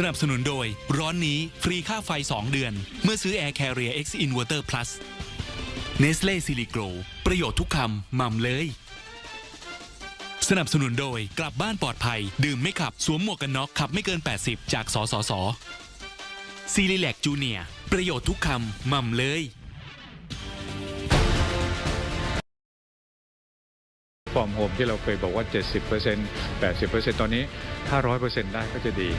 สนับสนุนโดย ร้อนนี้ฟรีค่าไฟ 2 เดือน เมื่อซื้อ Air Carrier X Inverter Plus Nestle s i l i g r o ประโยชน์ทุกคำมั่มเลย สนับสนุนโดยกลับบ้านปลอดภัย ดื่มไม่ขับ สวมหมวกกันน็อกขับไม่เกิน 80 จากสสสซีรีแลกจูเนียประโยชน์ทุกคำมั่มเลยฟอร์มโฮมที่เราเคยบอกว่า 70% 80%ตอนนี้ถ้า 100%ได้ก็จะดี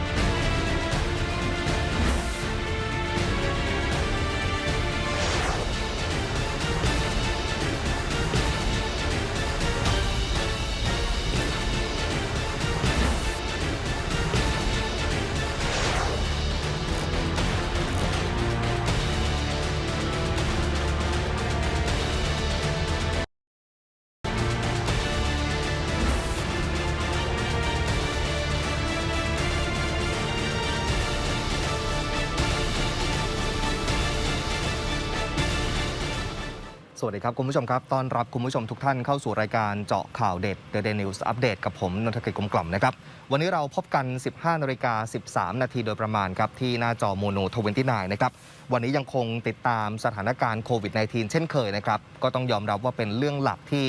สวัสดีครับ คุณผู้ชมครับ ต้อนรับคุณผู้ชมทุกท่านเข้าสู่รายการเจาะข่าวเด็ด The Day News Update กับผมนนทกิจกลมกล่อมนะครับ วันนี้เราพบกัน 15นาฬิกา13 นาทีโดยประมาณครับ ที่หน้าจอโมโน29นตี้นนะครับ วันนี้ยังคงติดตามสถานการณ์โควิด -19 เช่นเคยนะครับ ก็ต้องยอมรับว่าเป็นเรื่องหลักที่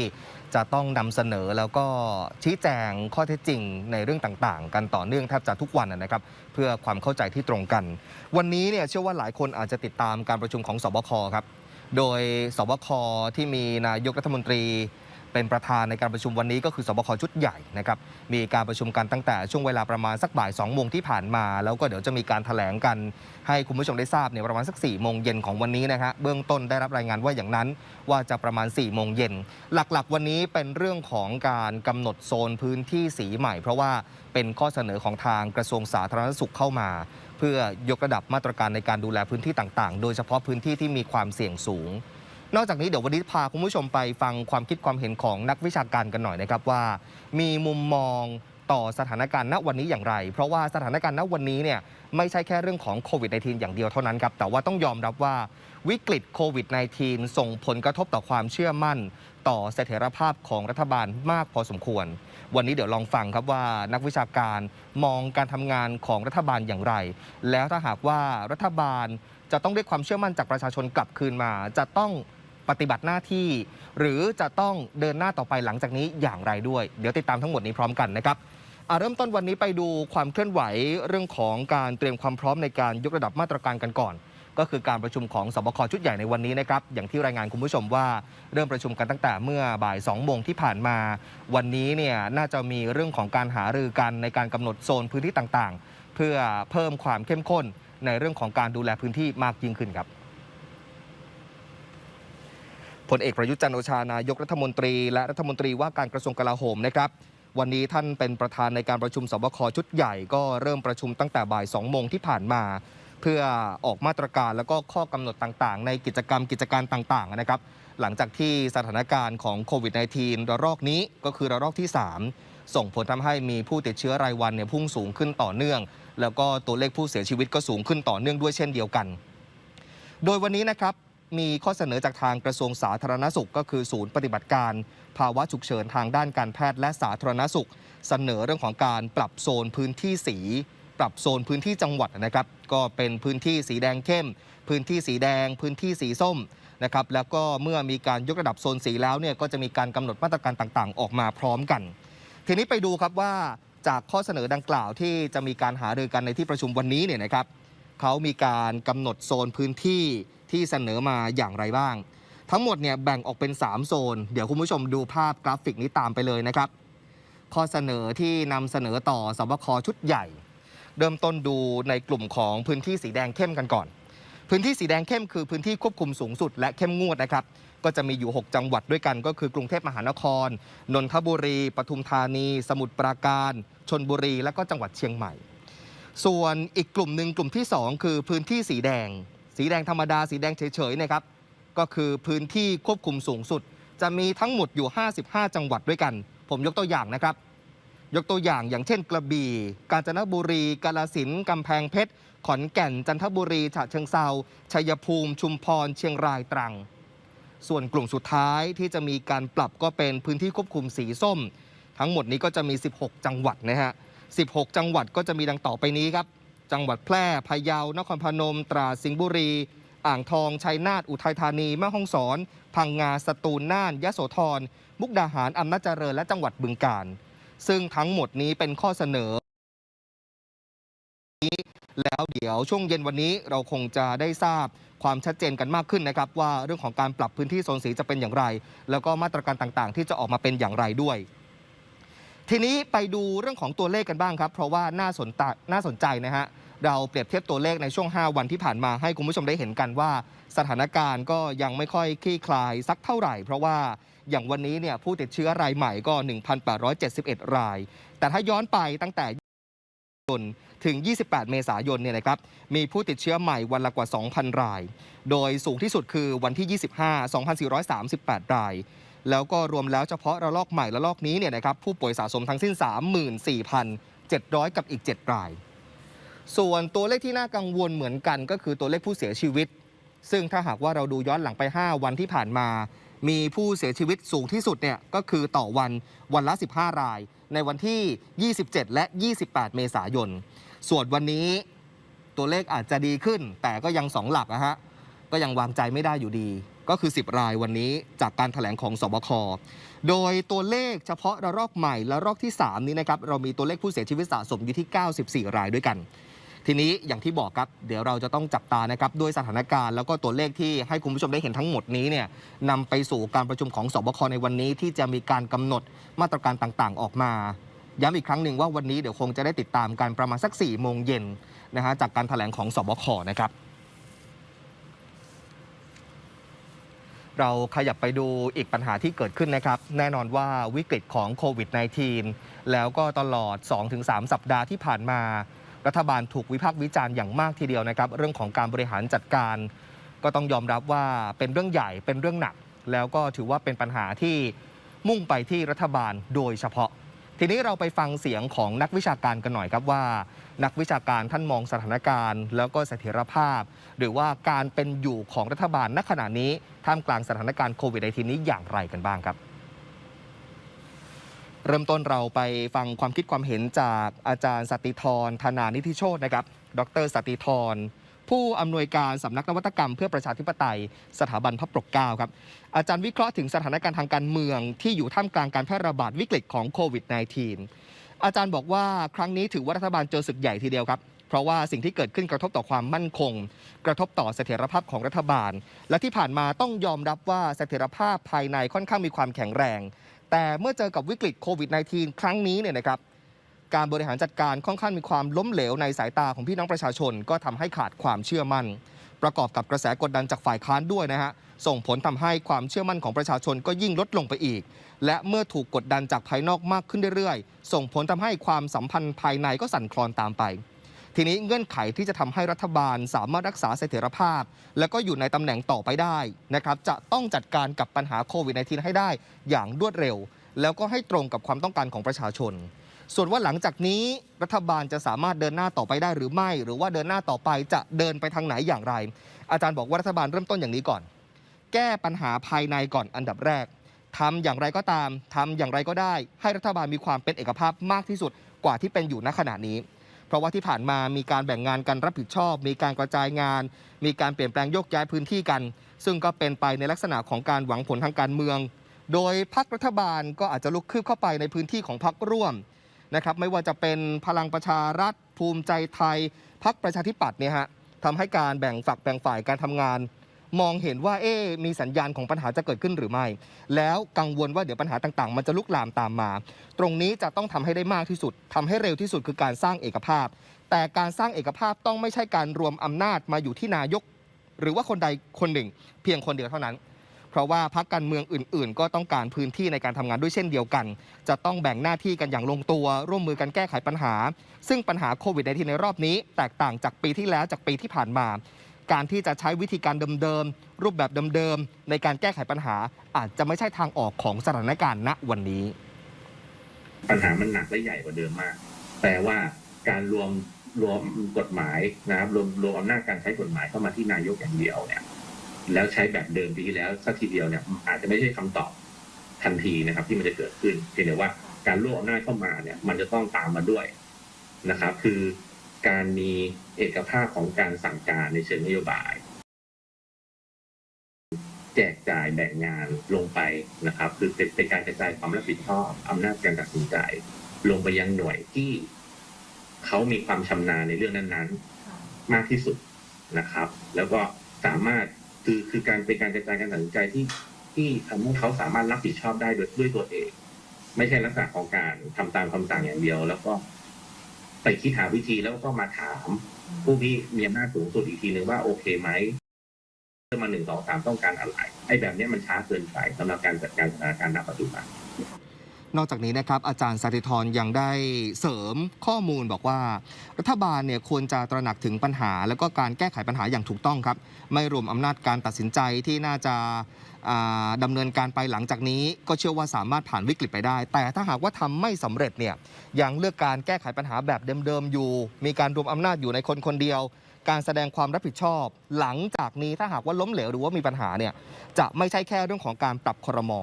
จะต้องนำเสนอแล้วก็ชี้แจงข้อเท็จจริงในเรื่องต่างๆ กันต่อเนื่องแทบจะทุกวันนะครับ เพื่อความเข้าใจที่ตรงกัน วันนี้เนี่ยเชื่อว่าหลายคนอาจจะติดตามการประชุมของสบคครับ โดยสบคที่มีนายกรัฐมนตรีเป็นประธานในการประชุมวันนี้ก็คือสบคชุดใหญ่นะครับมีการประชุมกันตั้งแต่ช่วงเวลาประมาณสักบ่าย2โมงที่ผ่านมา แล้วก็เดี๋ยวจะมีการถแถลงกันให้คุณผู้ชมได้ทราบเนี่ยประมาณสัก4โมงเย็นของวันนี้นะฮะเบื้องต้นได้รับรายงานว่าอย่างนั้นว่าจะประมาณ4โมงเย็นหลักๆ วันนี้เป็นเรื่องของการกำหนดโซนพื้นที่สีใหม่ เพราะว่าเป็นข้อเสนอของทางกระทรวงสาธารณสุขเข้ามา เพื่อยกระดับมาตรการในการดูแลพื้นที่ต่างๆ โดยเฉพาะพื้นที่ที่มีความเสี่ยงสูง นอกจากนี้เดี๋ยววันนี้พาคุณผู้ชมไปฟังความคิดความเห็นของนักวิชาการกันหน่อยนะครับว่า มีมุมมองต่อสถานการณ์ณวันนี้อย่างไร เพราะว่าสถานการณ์ณวันนี้เนี่ยไม่ใช่แค่เรื่องของโควิด -19 อย่างเดียวเท่านั้นครับ แต่ว่าต้องยอมรับว่าวิกฤตโควิด -19 ส่งผลกระทบต่อความเชื่อมั่น ต่อเสถียรภาพของรัฐบาลมากพอสมควร วันนี้เดี๋ยวลองฟังครับว่านักวิชาการมองการทำงานของรัฐบาลอย่างไร แล้วถ้าหากว่ารัฐบาลจะต้องได้ความเชื่อมั่นจากประชาชนกลับคืนมา จะต้องปฏิบัติหน้าที่ หรือจะต้องเดินหน้าต่อไปหลังจากนี้อย่างไรด้วย เดี๋ยวติดตามทั้งหมดนี้พร้อมกันนะครับเริ่มต้นวันนี้ไปดูความเคลื่อนไหวเรื่องของการเตรียมความพร้อมในการยกระดับมาตรการกันก่อน ก็คือการประชุมของสบคชุดใหญ่ในวันนี้นะครับอย่างที่รายงานคุณผู้ชมว่าเริ่มประชุมกันตั้งแต่เมื่อบ่าย2โมงที่ผ่านมา วันนี้เนี่ยน่าจะมีเรื่องของการหารือกันในการกำหนดโซนพื้นที่ต่างๆ เพื่อเพิ่มความเข้มข้นในเรื่องของการดูแลพื้นที่มากยิ่งขึ้นครับพลเอกประยุทธ์จันโอชานายกรัฐมนตรี และรัฐมนตรีว่าการกระทรวงกลาโหมนะครับวันนี้ท่านเป็นประธานในการประชุมสบคชุดใหญ่ก็เริ่มประชุมตั้งแต่บ่าย2โมงที่ผ่านมา เพื่อออกมาตรการแล้วก็ข้อกำหนดต่างๆ ในกิจกรรมกิจการต่างๆนะครับ หลังจากที่สถานการณ์ของโควิด -19 ระลอกนี้ก็คือระลอกที่ 3 ส่งผลทำให้มีผู้ติดเชื้อรายวันเนี่ยพุ่งสูงขึ้นต่อเนื่อง แล้วก็ตัวเลขผู้เสียชีวิตก็สูงขึ้นต่อเนื่องด้วยเช่นเดียวกัน โดยวันนี้นะครับมีข้อเสนอจากทางกระทรวงสาธารณสุข ก็คือศูนย์ปฏิบัติการ ภาวะฉุกเฉินทางด้านการแพทย์และสาธารณสุข เสนอเรื่องของการปรับโซนพื้นที่สี ปรับโซนพื้นที่จังหวัดนะครับ ก็เป็นพื้นที่สีแดงเข้ม พื้นที่สีแดง พื้นที่สีส้มนะครับแล้วก็เมื่อมีการยกระดับโซนสีแล้วเนี่ยก็จะมีการกำหนดมาตรการต่างๆ ออกมาพร้อมกัน ทีนี้ไปดูครับว่าจากข้อเสนอดังกล่าวที่จะมีการหารือกันในที่ประชุมวันนี้เนี่ยนะครับเขามีการกำหนดโซนพื้นที่ที่เสนอมาอย่างไรบ้าง ทั้งหมดเนี่ยแบ่งออกเป็น 3 โซน เดี๋ยวคุณผู้ชมดูภาพกราฟิกนี้ตามไปเลยนะครับ ข้อเสนอที่นำเสนอต่อสบคชุดใหญ่ เริ่มต้นดูในกลุ่มของพื้นที่สีแดงเข้มกันก่อน พื้นที่สีแดงเข้มคือพื้นที่ควบคุมสูงสุด และเข้มงวดนะครับ ก็จะมีอยู่ 6 จังหวัดด้วยกัน ก็คือกรุงเทพมหานคร นนทบุรี ปทุมธานี สมุทรปราการชนบุรี และก็จังหวัดเชียงใหม่ ส่วนอีกกลุ่มหนึ่งกลุ่มที่ 2 คือพื้นที่สีแดง สีแดงธรรมดา สีแดงเฉยๆนะครับ ก็คือพื้นที่ควบคุมสูงสุด จะมีทั้งหมดอยู่ 55 จังหวัดด้วยกัน ผมยกตัวอย่างนะครับ ยกตัวอย่างอย่างเช่นกระบี่ กาญจนบุรี กาฬสินธุ์กำแพงเพชร ขอนแก่น จันทบุรี ฉะเชิงเซาชัยภูมิ ชุมพร เชียงราย ตรัง ส่วนกลุ่มสุดท้ายที่จะมีการปรับก็เป็นพื้นที่ควบคุมสีส้ม ทั้งหมดนี้ก็จะมี 16 จังหวัดนะฮะ 16 จังหวัดก็จะมีดังต่อไปนี้ครับ จังหวัดแพร่ พะเยา นครพนม ตราด สิงห์บุรี อ่างทอง ชัยนาท อุทัยธานี แม่ฮ่องสอน พังงา สตูล น่าน ยะโสธร มุกดาหาร อำนาจเจริญ และจังหวัดบึงกาฬ ซึ่งทั้งหมดนี้เป็นข้อเสนอแล้วเดี๋ยวช่วงเย็นวันนี้เราคงจะได้ทราบความชัดเจนกันมากขึ้นนะครับ ว่าเรื่องของการปรับพื้นที่โซนสีจะเป็นอย่างไร แล้วก็มาตรการต่างๆ ที่จะออกมาเป็นอย่างไรด้วย ทีนี้ไปดูเรื่องของตัวเลขกันบ้างครับ เพราะว่าน่าสนใจน่าสนใจนะฮะเราเปรียบเทียบตัวเลขในช่วง 5 วันที่ผ่านมาให้คุณผู้ชมได้เห็นกันว่า สถานการณ์ก็ยังไม่ค่อยคลี่คลายสักเท่าไหร่ เพราะว่า อย่างวันนี้เนี่ยผู้ติดเชื้อรายใหม่ก็ 1,871 ราย แต่ถ้าย้อนไปตั้งแต่ถึง 28 เมษายนเนี่ยนะครับมีผู้ติดเชื้อใหม่วันละกว่า 2,000 ราย โดยสูงที่สุดคือวันที่ 25 2,438 ราย แล้วก็รวมแล้วเฉพาะระลอกใหม่ระลอกนี้เนี่ยนะครับผู้ป่วยสะสมทั้งสิ้น 34,700 กับอีก 7 ราย ส่วนตัวเลขที่น่ากังวลเหมือนกันก็คือตัวเลขผู้เสียชีวิต ซึ่งถ้าหากว่าเราดูย้อนหลังไป 5 วันที่ผ่านมา มีผู้เสียชีวิตสูงที่สุดเนี่ยก็คือต่อวันวันละ 15 ราย ในวันที่ 27 และ 28 เมษายน ส่วนวันนี้ตัวเลขอาจจะดีขึ้น แต่ก็ยัง2หลักนะฮะ ก็ยังวางใจไม่ได้อยู่ดี ก็คือ 10 รายวันนี้จากการถแถลงของสบค โดยตัวเลขเฉพาะระลอกใหม่และรอกที่ 3 นี้นะครับเรามีตัวเลขผู้เสียชีวิตสะสมอยู่ที่ 94 รายด้วยกัน ทีนี้อย่างที่บอกครับเดี๋ยวเราจะต้องจับตานะครับด้วยสถานการณ์แล้วก็ตัวเลขที่ให้คุณผู้ชมได้เห็นทั้งหมดนี้เนี่ยนำไปสู่การประชุมของสบคในวันนี้ที่จะมีการกำหนดมาตรการต่างๆ ออกมาย้ำอีกครั้งหนึ่งว่าวันนี้เดี๋ยวคงจะได้ติดตามกันประมาณสัก4ี่โมงเย็นนะฮะจากการถแถลงของสบคนะครับ เราขยับไปดูอีกปัญหาที่เกิดขึ้นนะครับ แน่นอนว่าวิกฤตของโควิด -19 แล้วก็ตลอด 2-3 สัปดาห์ที่ผ่านมา รัฐบาลถูกวิพากษ์วิจารณ์อย่างมากทีเดียวนะครับ เรื่องของการบริหารจัดการ ก็ต้องยอมรับว่าเป็นเรื่องใหญ่เป็นเรื่องหนัก แล้วก็ถือว่าเป็นปัญหาที่มุ่งไปที่รัฐบาลโดยเฉพาะ ทีนี้เราไปฟังเสียงของนักวิชาการกันหน่อยครับว่า นักวิชาการท่านมองสถานการณ์ แล้วก็เสถียรภาพ หรือว่าการเป็นอยู่ของรัฐบาลณขณะนี้ท่ามกลางสถานการณ์โควิด -19 นี้อย่างไรกันบ้างครับ เริ่มต้นเราไปฟังความคิดความเห็นจากอาจารย์สติธรธนานิธิโชตนะครับ ดรสติธร ผู้อำนวยการสำนักนวัตกรรมเพื่อประชาธิปไตย สถาบันพระปกเกล้าครับ อาจารย์วิเคราะห์ถึงสถานการณ์ทางการเมือง ที่อยู่ท่ามกลางการแพร่ระบาดวิกฤตของโควิด -19 อาจารย์บอกว่าครั้งนี้ถือว่ารัฐบาลเจอศึกใหญ่ทีเดียวครับเพราะว่าสิ่งที่เกิดขึ้นกระทบต่อความมั่นคง กระทบต่อเสถียรภาพของรัฐบาล และที่ผ่านมาต้องยอมรับว่าเสถียรภาพภายในค่อนข้างมีความแข็งแรง แต่เมื่อเจอกับวิกฤตโควิด -19 ครั้งนี้เนี่ยนะครับการบริหารจัดการค่อนข้างมีความล้มเหลวในสายตาของพี่น้องประชาชน ก็ทำให้ขาดความเชื่อมั่น ประกอบกับกระแสกดดันจากฝ่ายค้านด้วยนะฮะส่งผลทำให้ความเชื่อมั่นของประชาชนก็ยิ่งลดลงไปอีก และเมื่อถูกกดดันจากภายนอกมากขึ้นเรื่อยๆ ส่งผลทำให้ความสัมพันธ์ภายในก็สั่นคลอนตามไป ทีนี้เงื่อนไขที่จะทำให้รัฐบาลสามารถรักษาเสถียรภาพ และก็อยู่ในตำแหน่งต่อไปได้นะครับจะต้องจัดการกับปัญหาโควิด -19 ให้ได้อย่างรวดเร็ว แล้วก็ให้ตรงกับความต้องการของประชาชน ส่วนว่าหลังจากนี้รัฐบาลจะสามารถเดินหน้าต่อไปได้หรือไม่ หรือว่าเดินหน้าต่อไปจะเดินไปทางไหนอย่างไร อาจารย์บอกว่ารัฐบาลเริ่มต้นอย่างนี้ก่อน แก้ปัญหาภายในก่อนอันดับแรกทำอย่างไรก็ตามทำอย่างไรก็ได้ ให้รัฐบาลมีความเป็นเอกภาพมากที่สุดกว่าที่เป็นอยู่ณขณะนี้ เพราะว่าที่ผ่านมามีการแบ่งงานกันรับผิดชอบ มีการกระจายงาน มีการเปลี่ยนแปลงโยกย้ายพื้นที่กัน ซึ่งก็เป็นไปในลักษณะของการหวังผลทางการเมือง โดยพักรัฐบาลก็อาจจะลุกคืบเข้าไปในพื้นที่ของพักร่วมนะครับไม่ว่าจะเป็นพลังประชารัฐ ภูมิใจไทยพักประชาธิปัตย์เนี่ยฮะทำให้การแบ่งฝักแบ่งฝ่ายการทำงาน มองเห็นว่าเอ๊มีสัญญาณของปัญหาจะเกิดขึ้นหรือไม่ แล้วกังวลว่าเดี๋ยวปัญหาต่างๆ มันจะลุกลามตามมา ตรงนี้จะต้องทำให้ได้มากที่สุดทำให้เร็วที่สุดคือการสร้างเอกภาพ แต่การสร้างเอกภาพต้องไม่ใช่การรวมอำนาจมาอยู่ที่นายก หรือว่าคนใดคนหนึ่ง เพียงคนเดียวเท่านั้นเพราะว่าพรรคการเมืองอื่น ๆ ก็ต้องการพื้นที่ในการทำงานด้วยเช่นเดียวกัน จะต้องแบ่งหน้าที่กันอย่างลงตัว ร่วมมือกันแก้ไขปัญหา ซึ่งปัญหาโควิดในในรอบนี้ แตกต่างจากปีที่แล้วจากปีที่ผ่านมา การที่จะใช้วิธีการเดิมๆ รูปแบบเดิมๆ ในการแก้ไขปัญหา อาจจะไม่ใช่ทางออกของสถานการณ์ณวันนี้ ปัญหามันหนักและใหญ่กว่าเดิมมาก แปลว่าการรวมรวมกฎหมายนะครับรวมรวมอำนาจการใช้กฎหมายเข้ามาที่นายกอย่างเดียวเนี่ยแล้วใช้แบบเดิมปีที่แล้วสักทีเดียวเนี่ยอาจจะไม่ใช่คำตอบทันทีนะครับ ที่มันจะเกิดขึ้นเพียงแต่ว่าการรวบอำนาจเข้ามาเนี่ย มันจะต้องตามมาด้วยนะครับ คือ การมีเอกภาพของการสั่งการในเชิงนโยบาย แจกจ่ายแบ่งงานลงไปนะครับ คือเป็นการกระจายความรับผิดชอบอำนาจการตัดสินใจ ลงไปยังหน่วยที่เขามีความชำนาญในเรื่องนั้นๆ มากที่สุดนะครับ แล้วก็สามารถคือคือการเป็นการกระจายการตัดสินใจที่ที่ทำให้เขาสามารถรับผิดชอบได้โดยด้วยตัวเอง ไม่ใช่ลักษณะของการทำตามคำสั่งอย่างเดียว แล้วก็ ไปคิดหาวิธีแล้วก็มาถาม ผู้ที่มีอำนาจสูงสุดอีกทีหนึ่งว่าโอเคไหมเรื่องมาหนึ่งสองสามต้องการอะไรไอ้แบบเนี้ยมันช้าเกินไปสำหรับการจัดการสถานการณ์ณปัจจุบันนอกจากนี้นะครับอาจารย์สาธิธรยังได้เสริมข้อมูลบอกว่า รัฐบาลเนี่ยควรจะตระหนักถึงปัญหา แล้วก็การแก้ไขปัญหาอย่างถูกต้องครับ ไม่รวมอำนาจการตัดสินใจที่น่าจะอ่า ดำาเนินการไปหลังจากนี้ ก็เชื่อว่าสามารถผ่านวิกฤตไปได้ แต่ถ้าหากว่าทำไม่สำเร็จเนี่ยยังเลือกการแก้ไขปัญหาแบบเดิมๆอยู่ มีการรวมอำนาจอยู่ในคนคนเดียว การแสดงความรับผิดชอบ หลังจากนี้ถ้าหากว่าล้มเหลวหรือว่ามีปัญหาเนี่ยจะไม่ใช่แค่เรื่องของการปรับครมอ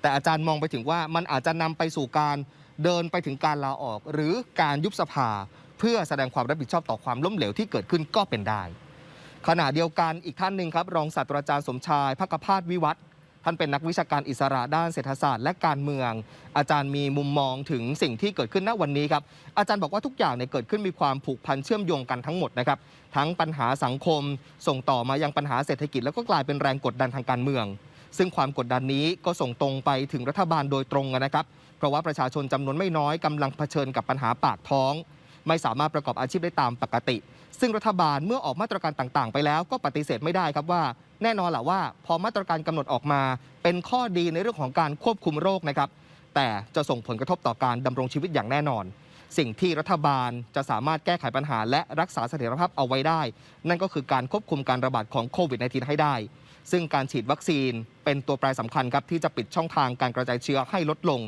แต่อาจารย์มองไปถึงว่ามันอาจจะนำไปสู่การเดินไปถึงการลาออก หรือการยุบสภา เพื่อแสดงความรับผิดชอบต่อความล้มเหลวที่เกิดขึ้นก็เป็นได้ ขณะเดียวกันอีกท่านหนึ่งครับ รองศาสตราจารย์สมชายพักพาสวิวัฒท่านเป็นนักวิชาการอิสระด้านเศรษฐศาสตร์และการเมือง อาจารย์มีมุมมองถึงสิ่งที่เกิดขึ้นณวันนี้ครับ อาจารย์บอกว่าทุกอย่างเนี่ยเกิดขึ้นมีความผูกพันเชื่อมโยงกันทั้งหมดนะครับ ทั้งปัญหาสังคม ส่งต่อมายังปัญหาเศรษฐกิจ แล้วก็กลายเป็นแรงกดดันทางการเมือง ซึ่งความกดดันนี้ก็ส่งตรงไปถึงรัฐบาลโดยตรงนะครับ เพราะว่าประชาชนจำนวนไม่น้อยกำลังเผชิญกับปัญหาปากท้อง ไม่สามารถประกอบอาชีพได้ตามปกติ ซึ่งรัฐบาลเมื่อออกมาตรการต่างๆ ไปแล้วก็ปฏิเสธไม่ได้ครับว่า แน่นอนแหละว่า พอมาตรการกำหนดออกมา เป็นข้อดีในเรื่องของการควบคุมโรคนะครับแต่จะส่งผลกระทบต่อการดำรงชีวิตอย่างแน่นอน สิ่งที่รัฐบาลจะสามารถแก้ไขปัญหา และรักษาเสถียรภาพเอาไว้ได้ นั่นก็คือการควบคุมการระบาดของโควิด -19 ให้ได้ ซึ่งการฉีดวัคซีนเป็นตัวแปรสำคัญครับที่จะปิดช่องทางการกระจายเชื้อให้ลดลง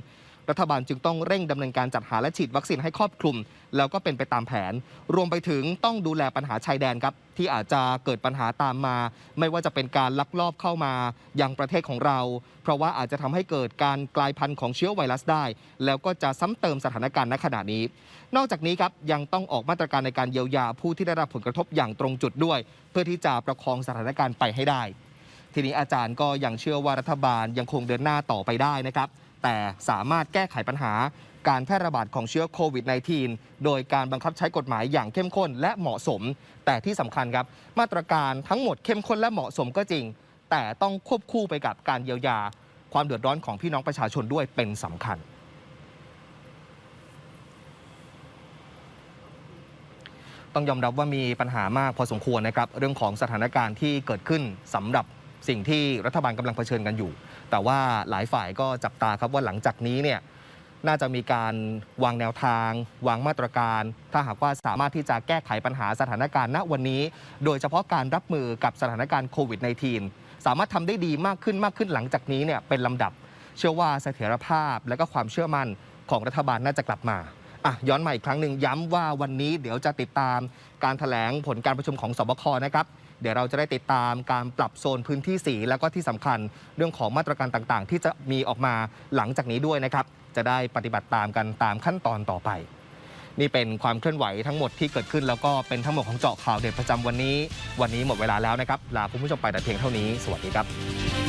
รัฐบาลจึงต้องเร่งดำเนินการจัดหาและฉีดวัคซีนให้ครอบคลุม แล้วก็เป็นไปตามแผน รวมไปถึงต้องดูแลปัญหาชายแดนครับที่อาจจะเกิดปัญหาตามมา ไม่ว่าจะเป็นการลักลอบเข้ามายังประเทศของเรา เพราะว่าอาจจะทำให้เกิดการกลายพันธุ์ของเชื้อไวรัสได้ แล้วก็จะซ้ำเติมสถานการณ์ณขณะนี้ นอกจากนี้ครับยังต้องออกมาตรการในการเยียวยาผู้ที่ได้รับผลกระทบอย่างตรงจุดด้วย เพื่อที่จะประคองสถานการณ์ไปให้ได้ ทีนี้อาจารย์ก็ยังเชื่อว่ารัฐบาลยังคงเดินหน้าต่อไปได้นะครับ แต่สามารถแก้ไขปัญหาการแพร่ระบาดของเชื้อโควิด -19 โดยการบังคับใช้กฎหมายอย่างเข้มข้นและเหมาะสม แต่ที่สำคัญครับ มาตรการทั้งหมดเข้มข้นและเหมาะสมก็จริง แต่ต้องควบคู่ไปกับการเยียวยา ความเดือดร้อนของพี่น้องประชาชนด้วยเป็นสำคัญต้องยอมรับว่ามีปัญหามากพอสมควรนะครับ เรื่องของสถานการณ์ที่เกิดขึ้นสำหรับ สิ่งที่รัฐบาลกำลังเผชิญกันอยู่ แต่ว่าหลายฝ่ายก็จับตาครับว่าหลังจากนี้เนี่ยน่าจะมีการวางแนวทาง วางมาตรการ ถ้าหากว่าสามารถที่จะแก้ไขปัญหาสถานการณ์ณวันนี้ โดยเฉพาะการรับมือกับสถานการณ์โควิด -19 สามารถทำได้ดีมากขึ้นมากขึ้นหลังจากนี้เนี่ยเป็นลำดับ เชื่อว่าเสถียรภาพและก็ความเชื่อมั่นของรัฐบาลน่าจะกลับมาอะย้อนมาอีกครั้งหนึ่งย้ำว่าวันนี้เดี๋ยวจะติดตามการแถลงผลการประชุมของสบคนะครับ เดี๋ยวเราจะได้ติดตามการปรับโซนพื้นที่สีแล้วก็ที่สำคัญเรื่องของมาตรการต่างๆ ที่จะมีออกมาหลังจากนี้ด้วยนะครับ จะได้ปฏิบัติตามกันตามขั้นตอนต่อไป นี่เป็นความเคลื่อนไหวทั้งหมดที่เกิดขึ้น แล้วก็เป็นทั้งหมดของเจาะข่าวเด็ดประจำวันนี้ วันนี้หมดเวลาแล้วนะครับลาคุณผู้ชมไปแต่เพียงเท่านี้ สวัสดีครับ